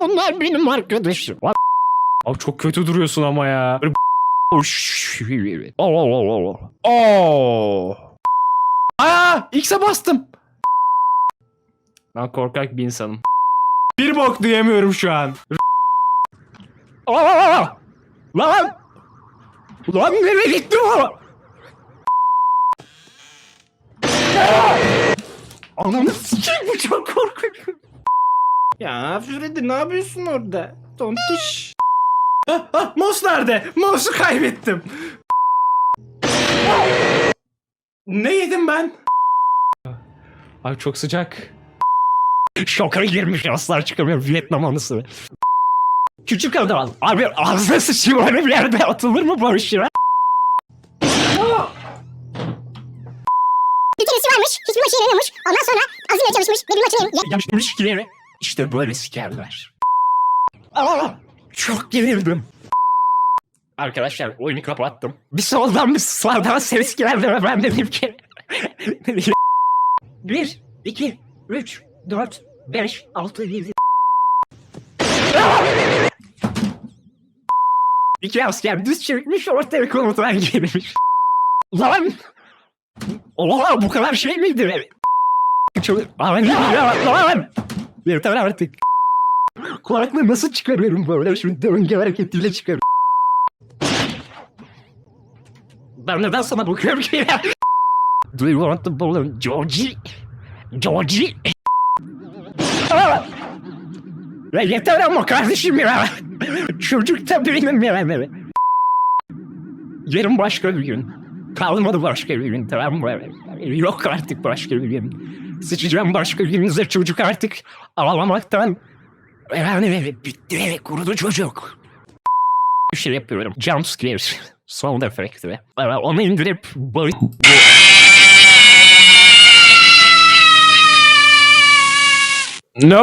Onlar benim arkadaşım. Abi çok kötü duruyorsun ama ya. Böyle Oo. Aa, X'e bastım. Ben korkak bir insanım. Bir bok duyamıyorum şu an. Aa! Lan! Lan nereye gitti o? Ananı sikeyim bu çok korkunç. Ya Freddy ne yapıyorsun orada? Tontiş. Ah, ah, mouse nerede? Mouse'u kaybettim. Ne yedim ben? Ay çok sıcak. Şoka girmiş aslar çıkamıyor Vietnam anısı. Küçük adam abi ağzına sıçayım öyle bir yerde atılır mı Barış varmış, hiçbir maçı yenemiyormuş. Ondan sonra azimle çalışmış ve bir maçı yenilmiş. İşte böyle sikerler. Aa, çok gerildim. Arkadaşlar oyunu kapattım. Bir soldan bir sağdan ses geldi ve ben dedim ki... bir, iki, üç, dört, beş, altı, yedi... İki asker düz çekmiş ortaya komutan girmiş. Lan! Oha bu kadar şey miydi? Lan! Yeter artık. Kulaklığı nasıl çıkarıyorum böyle? Şimdi döngü hareketiyle çıkarıyorum. Ben neden sana bakıyorum ki ya? Do you want the balloon, Georgie? Georgie? Ya yeter ama kardeşim ya. Çocuk da benim ya. Yarın başka bir gün. Kalmadı başka bir gün tamam? Yok artık başka bir gün. Sıçacağım başka birinize çocuk artık ağlamaktan. Yani bitti kurudu çocuk. Bir şey yapıyorum. Jump scares. Sound efekti. Onu indirip.